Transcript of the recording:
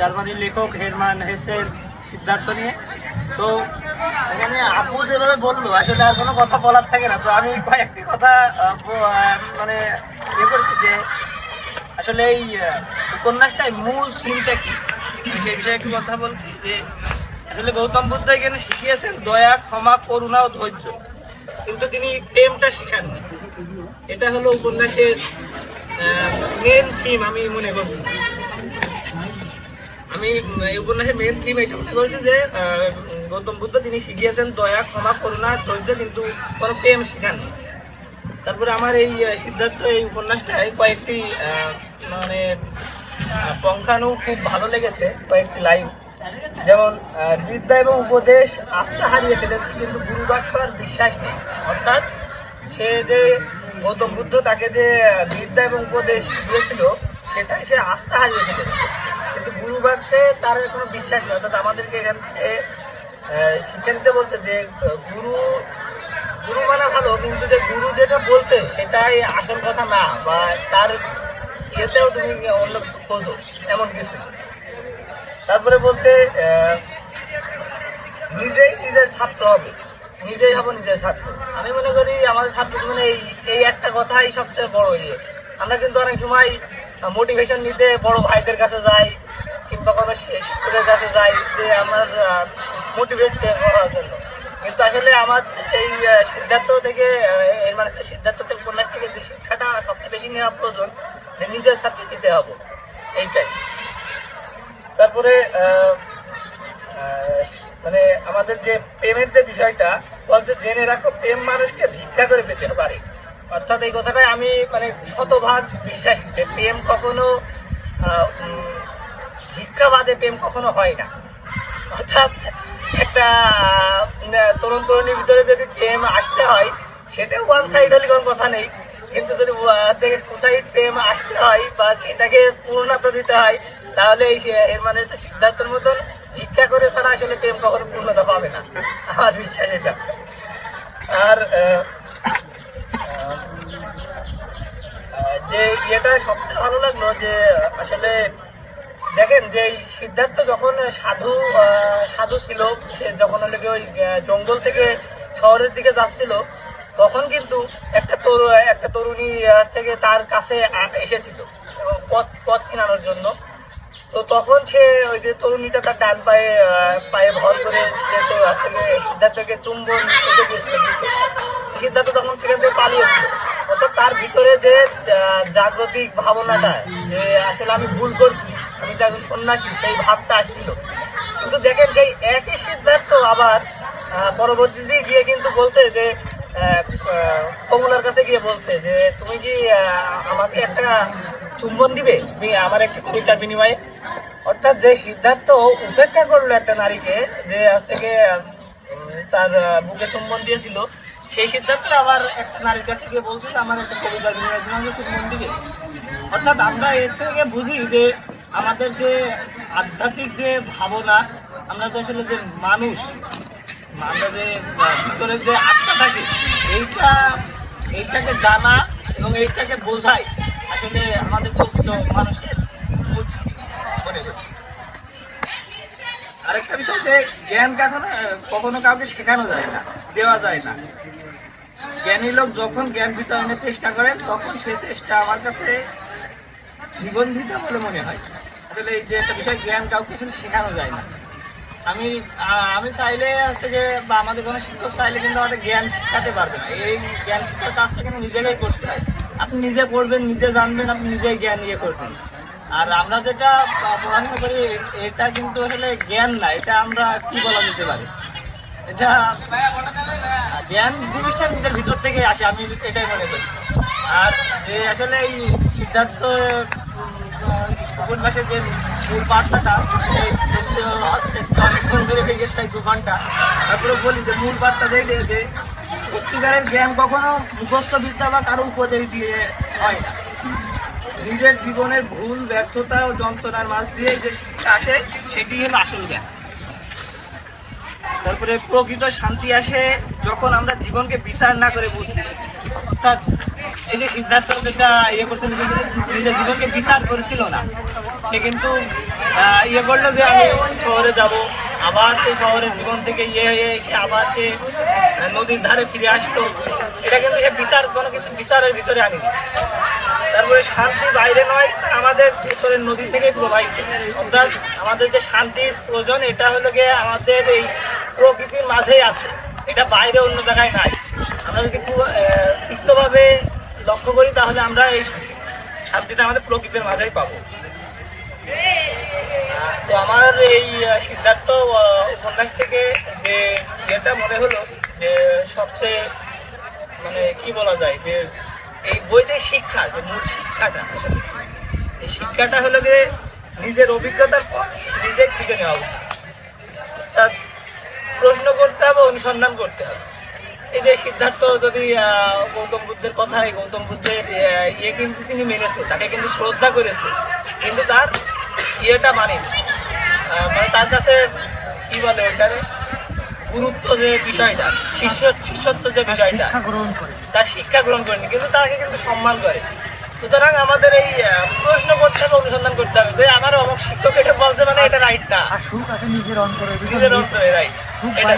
জার্মানির লেখক হেরমান হেসের সিদ্ধার্থ নিয়ে। তো এখানে আপু যেভাবে বলল আসলে আর কোনো কথা বলার থাকে না। তো আমি কয়েকটি কথা মানে ইয়ে করেছি যে আসলে এই আহ, উপন্যাসটায় মূল থিমটা কি? সেই বিষয়ে একটু কথা বলছি যে আসলে গৌতম বুদ্ধ এখানে শিখিয়েছেন দয়া ক্ষমা করুণা ও ধৈর্য। কিন্তু তিনি প্রেমটা শিখাননি। এটা হলো উপন্যাসের মেন থিম আমি মনে করছি। আমি এই উপন্যাসের মেন থিম মনে করছি যে গৌতম বুদ্ধ, তিনি শিখিয়েছেন, দয়া, ক্ষমা, করুণা, ধৈর্য, কিন্তু কোনো প্রেম শিখাননি তারপরে আমার এই সিদ্ধার্থ এই উপন্যাসটায় কয়েকটি মানে পঙ্খানু খুব ভালো লেগেছে, কয়েকটি লাইন। যেমন বিদ্যা এবং উপদেশ আস্থা হারিয়ে ফেলেছে, কিন্তু গুরু বাক্য আর বিশ্বাস নেই। অর্থাৎ সে যে গৌতম বুদ্ধ তাকে যে বিদ্যা এবং উপদেশ দিয়েছিল, সেটাই সে আস্থা হারিয়ে ফেলেছিল। কিন্তু গুরু তার কোনো বিশ্বাস নেই। অর্থাৎ আমাদেরকে এখান থেকে শিক্ষা দিতে বলছে যে, গুরু গুরু মানা ভালো, কিন্তু যে গুরু যেটা বলছে সেটাই আসল কথা না, বা তার ইয়েতেও তুমি অন্য কিছু খোঁজো, এমন কিছু। তারপরে বলছে নিজেই নিজের ছাত্র হবে, নিজেই হব নিজের ছাত্র। আমি মনে করি আমাদের ছাত্র জীবনে এই এই একটা কথাই সবচেয়ে বড় ইয়ে। আমরা কিন্তু অনেক সময় মোটিভেশন নিতে বড় ভাইদের কাছে যাই কিংবা কোনো শিক্ষকের কাছে যাই যে আমার মোটিভেট করার জন্য। কিন্তু আসলে আমার এই সিদ্ধার্থ থেকে এর মানে সিদ্ধার্থ থেকে, উপন্যাস থেকে যে শিক্ষাটা সবচেয়ে বেশি নেওয়া প্রয়োজন, যে নিজের ছাত্র কিসে হব, এইটাই। তারপরে মানে আমাদের যে প্রেমের যে বিষয়টা, বলছে জেনে রাখো, প্রেম মানুষকে ভিক্ষা করে পেতে পারে। অর্থাৎ এই কথাটাই আমি মানে শতভাগ বিশ্বাসী যে প্রেম কখনো আহ, বাদে প্রেম কখনো হয় না। অর্থাৎ একটা তরুণ তরুণীর ভিতরে যদি প্রেম আসতে হয় সেটাও ওয়ান সাইড হলে কোনো কথা নেই। কিন্তু যদি টু সাইড প্রেম আসতে হয় বা সেটাকে পূর্ণতা দিতে হয় তাহলে এর মানে হচ্ছে সিদ্ধার্থের মতন ভিক্ষা করে ছাড়া আসলে প্রেম কখনো পূর্ণতা পাবে না। আমার বিশ্বাস এটা। আর যে ইয়েটা সবচেয়ে ভালো লাগল যে আসলে দেখেন যে সিদ্ধার্থ যখন সাধু সাধু ছিল, সে যখন হলে ওই জঙ্গল থেকে শহরের দিকে যাচ্ছিল, তখন কিন্তু একটা তরু, একটা তরুণী হচ্ছে গিয়ে তার কাছে এসেছিল পথ পথ চিনানোর জন্য। তো তখন সে ওই যে তরুণীটা তার ডান পায়ে পায়ে ভর করে হচ্ছে গিয়ে সিদ্ধার্থকে চুম্বন করতে গিয়েছিল সিদ্ধার্থ তখন সেখান থেকে পালিয়েছিল। অর্থাৎ তার ভিতরে যে জাগতিক ভাবনাটা যে আসলে আমি ভুল করছি আমি তো একজন সন্ন্যাসী, সেই ভাবটা আসছিল। কিন্তু দেখেন সেই একই সিদ্ধার্থ আবার পরবর্তীতে গিয়ে কিন্তু বলছে যে কমলার কাছে গিয়ে বলছে যে, তুমি কি আমাকে একটা চুম্বন দিবে? আমার একটি কবিতার বিনিময়ে? অর্থাৎ যে সিদ্ধার্থ উপেক্ষা করল একটা নারীকে, যে আজ থেকে তার বুকে চুম্বন দিয়েছিল, সেই সিদ্ধার্থ আবার একটা নারীর কাছে গিয়ে বলছে আমার একটা কবিতার বিনিময়ে চুম্বন দিবে। অর্থাৎ আমরা এর থেকে বুঝি যে আমাদের যে আধ্যাত্মিক যে ভাবনা, আমরা যে আসলে যে মানুষ, আমরা যে ভিতরে যে আত্মা থাকে, এইটা, এইটাকে জানা এবং এইটাকে বোঝাই আসলে আমাদের প্রকৃত মানুষের মনে আরেকটা বিষয় যে, জ্ঞান কখনো কখনো কাউকে শেখানো যায় না, দেওয়া যায় না। জ্ঞানী লোক যখন জ্ঞান বিতরণের চেষ্টা করেন, তখন সে চেষ্টা আমার কাছে নিবন্ধিত বলে মনে হয়। আসলে যে একটা বিষয় জ্ঞান কাউকে কিন্তু শেখানো যায় না। আমি আমি চাইলে যে বা আমাদের কোনো শিক্ষক চাইলে কিন্তু আমাদের জ্ঞান শিখাতে পারবে না। এই জ্ঞান শিক্ষার কাজটা কিন্তু নিজেকেই করতে হয়। আপনি নিজে পড়বেন, নিজে জানবেন, আপনি নিজেই জ্ঞান ইয়ে করবেন। আর আমরা যেটা পড়াশোনা করি, এটা কিন্তু আসলে জ্ঞান না, এটা আমরা কি বলা যেতে পারি? এটা জ্ঞান জিনিসটা নিজের ভিতর থেকে আসে, আমি এটাই মনে করি। আর যে আসলে এই সিদ্ধার্থ উপন্যাসের যে মূল বার্তাটা অনেকক্ষণ ধরে লেগে প্রায় দু ঘণ্টা তারপরে বলি যে মূল বার্তা দেখলে যে সত্যিকারের জ্ঞান কখনো মুখস্থ বিদ্যা বা কারও উপদেশ দিয়ে হয় নিজের জীবনের ভুল, ব্যর্থতা ও যন্ত্রণার মাঝ দিয়ে যে শিক্ষা আসে, সেটি হলো আসল জ্ঞান। তারপরে প্রকৃত শান্তি আসে যখন আমরা জীবনকে বিচার না করে বুঝতে শিখি। অর্থাৎ এই যে সিদ্ধার্থ যেটা ইয়ে করছিল নিজের জীবনকে বিচার করেছিল না, সে কিন্তু ইয়ে করল যে আমি শহরে যাব। আবার সে শহরের জীবন থেকে ইয়ে হয়ে এসে আবার সে নদীর ধারে ফিরে আসতো এটা কিন্তু সে বিচার, কোনো কিছু বিচারের ভিতরে আনিনি। তারপরে শান্তি বাইরে নয়, আমাদের ভেতরের নদী থেকে প্রবাহিত। অর্থাৎ আমাদের যে শান্তির প্রয়োজন, এটা হলো গিয়ে আমাদের এই প্রকৃতির মাঝেই আছে। এটা বাইরে অন্য জায়গায় নাই। আমরা যদি লক্ষ্য করি, তাহলে আমরা এই শান্তিটা আমাদের প্রকৃতির মাঝেই পাবো। তো আমার এই সিদ্ধার্থ উপন্যাস থেকে যে ইয়েটা মনে হলো যে সবচেয়ে মানে কি বলা যায় যে এই বইতে শিক্ষা, যে মূল শিক্ষাটা, এই শিক্ষাটা হলো যে নিজের অভিজ্ঞতার পর নিজে খুঁজে নেওয়া উচিত। প্রশ্ন করতে হবে, অনুসন্ধান করতে হবে। এই যে সিদ্ধার্থ যদি গৌতম বুদ্ধের কথা কথায় গৌতম বুদ্ধের ইয়ে কিন্তু তিনি মেনেছে তাকে কিন্তু শ্রদ্ধা করেছে কিন্তু তার ইয়েটা মানেনি মানে তার কাছে কি বলে ওইটারে গুরুত্ব যে বিষয়টা শিষ্য শিষ্যত্ব যে বিষয়টা তার শিক্ষা গ্রহণ করেনি কিন্তু তাকে কিন্তু সম্মান করে। সুতরাং আমাদের এই প্রশ্ন করতে হবে অনুসন্ধান করতে হবে যে আমার অমুক শিক্ষক এটা বলছে মানে এটা রাইট না। আর সুখ আছে নিজের অন্তরে নিজের অন্তরে রাইট এটা